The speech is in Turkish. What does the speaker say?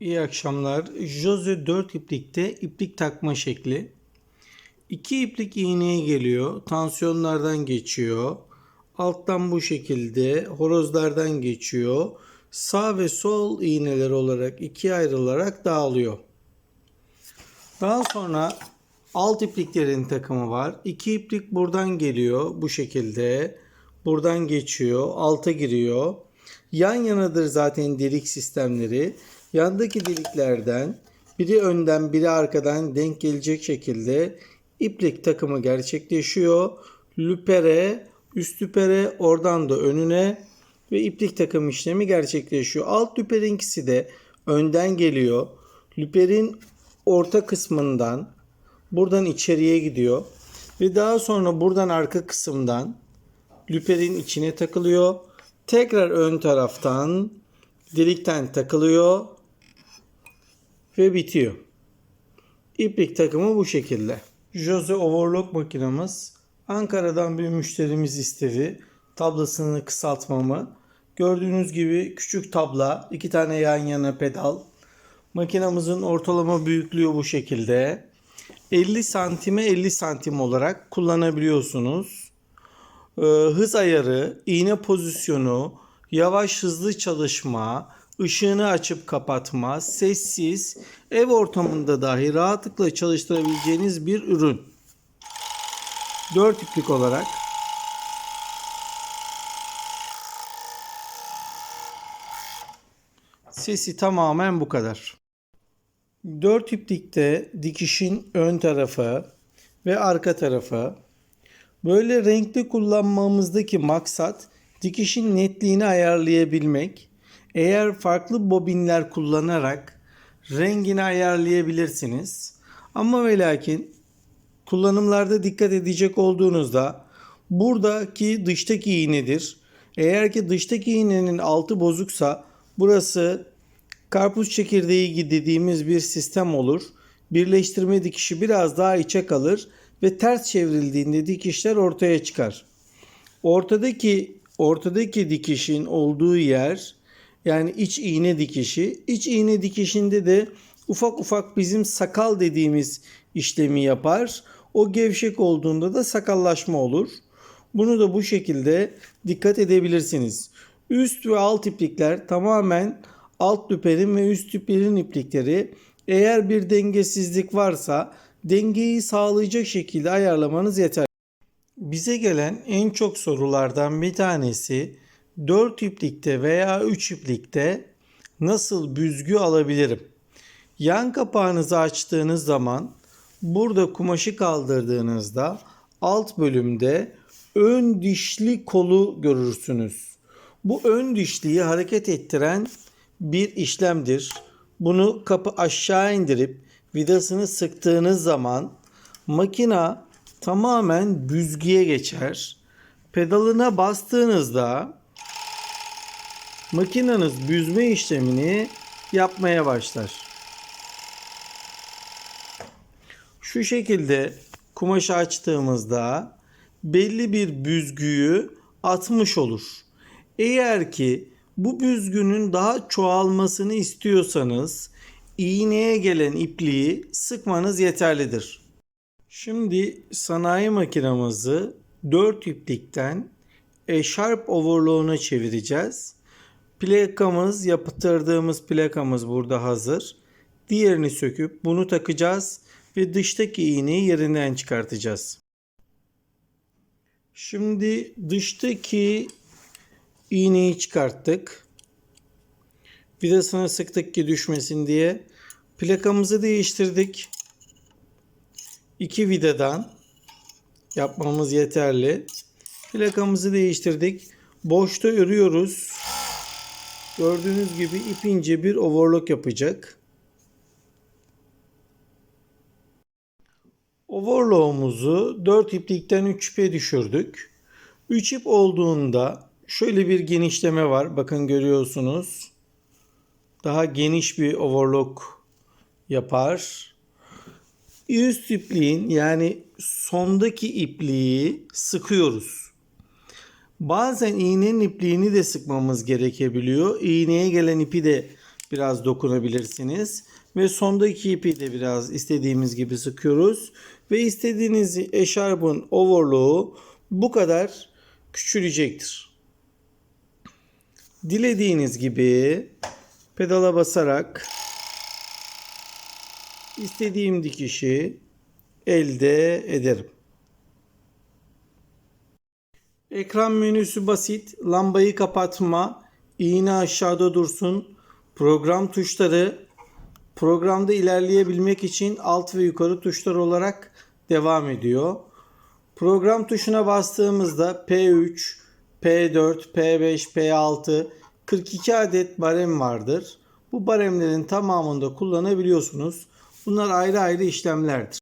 İyi akşamlar. Jose 4 iplikte iplik takma şekli. 2 iplik iğneye geliyor. Tansiyonlardan geçiyor. Alttan bu şekilde horozlardan geçiyor. Sağ ve sol iğneler olarak ikiye ayrılarak dağılıyor. Daha sonra alt ipliklerin takımı var. İki iplik buradan geliyor bu şekilde. Buradan geçiyor. Alta giriyor. Yan yanadır zaten delik sistemleri. Yandaki deliklerden biri önden biri arkadan denk gelecek şekilde iplik takımı gerçekleşiyor. Lüpere, üst lüpere oradan da önüne ve iplik takım işlemi gerçekleşiyor. Alt lüperinkisi de önden geliyor. Lüperin orta kısmından buradan içeriye gidiyor ve daha sonra buradan arka kısımdan lüperin içine takılıyor. Tekrar ön taraftan delikten takılıyor ve bitiyor. İplik takımı bu şekilde. Jose Overlock makinamız Ankara'dan bir müşterimiz istedi. Tablasını kısaltmamı. Gördüğünüz gibi küçük tabla, iki tane yan yana pedal. Makinamızın ortalama büyüklüğü bu şekilde. 50 santime 50 santim olarak kullanabiliyorsunuz. Ee, hız ayarı, iğne pozisyonu, yavaş hızlı çalışma, ışığını açıp kapatma, sessiz, ev ortamında dahi rahatlıkla çalıştırabileceğiniz bir ürün. 4 iplik olarak sesi tamamen bu kadar. 4 iplikte dikişin ön tarafı ve arka tarafı Böyle renkli kullanmamızdaki maksat dikişin netliğini ayarlayabilmek. Eğer farklı bobinler kullanarak rengini ayarlayabilirsiniz. Ama ve lakin kullanımlarda dikkat edecek olduğunuzda buradaki dıştaki iğnedir. Eğer ki dıştaki iğnenin altı bozuksa burası karpuz çekirdeği dediğimiz bir sistem olur. Birleştirme dikişi biraz daha içe kalır ve ters çevrildiğinde dikişler ortaya çıkar. Ortadaki ortadaki dikişin olduğu yer yani iç iğne dikişi, iç iğne dikişinde de ufak ufak bizim sakal dediğimiz işlemi yapar. O gevşek olduğunda da sakallaşma olur. Bunu da bu şekilde dikkat edebilirsiniz. Üst ve alt iplikler tamamen alt lüperin ve üst lüperin iplikleri. Eğer bir dengesizlik varsa dengeyi sağlayacak şekilde ayarlamanız yeter. Bize gelen en çok sorulardan bir tanesi 4 iplikte veya 3 iplikte nasıl büzgü alabilirim? Yan kapağınızı açtığınız zaman burada kumaşı kaldırdığınızda alt bölümde ön dişli kolu görürsünüz. Bu ön dişliyi hareket ettiren bir işlemdir. Bunu kapı aşağı indirip vidasını sıktığınız zaman makina tamamen büzgüye geçer. Pedalına bastığınızda makinanız büzme işlemini yapmaya başlar. Şu şekilde kumaşı açtığımızda belli bir büzgüyü atmış olur. Eğer ki bu büzgünün daha çoğalmasını istiyorsanız iğneye gelen ipliği sıkmanız yeterlidir. Şimdi sanayi makinamızı 4 iplikten E-Sharp overlock'una çevireceğiz. Plakamız, yaptırdığımız plakamız burada hazır. Diğerini söküp bunu takacağız ve dıştaki iğneyi yerinden çıkartacağız. Şimdi dıştaki iğneyi çıkarttık. Vidasını sıktık ki düşmesin diye. Plakamızı değiştirdik. İki vidadan yapmamız yeterli. Plakamızı değiştirdik. Boşta örüyoruz. Gördüğünüz gibi ipince bir overlock yapacak. Overlock'umuzu 4 iplikten 3 ipe düşürdük. 3 ip olduğunda şöyle bir genişleme var. Bakın görüyorsunuz. Daha geniş bir overlock yapar. Üst ipliğin yani sondaki ipliği sıkıyoruz. Bazen iğnenin ipliğini de sıkmamız gerekebiliyor. İğneye gelen ipi de biraz dokunabilirsiniz. Ve sondaki ipi de biraz istediğimiz gibi sıkıyoruz. Ve istediğiniz eşarbın overlock'u bu kadar küçülecektir. Dilediğiniz gibi pedala basarak istediğim dikişi elde ederim. Ekran menüsü basit. Lambayı kapatma, iğne aşağıda dursun. Program tuşları programda ilerleyebilmek için alt ve yukarı tuşlar olarak devam ediyor. Program tuşuna bastığımızda P3, P4, P5, P6 42 adet barem vardır. Bu baremlerin tamamında kullanabiliyorsunuz. Bunlar ayrı ayrı işlemlerdir.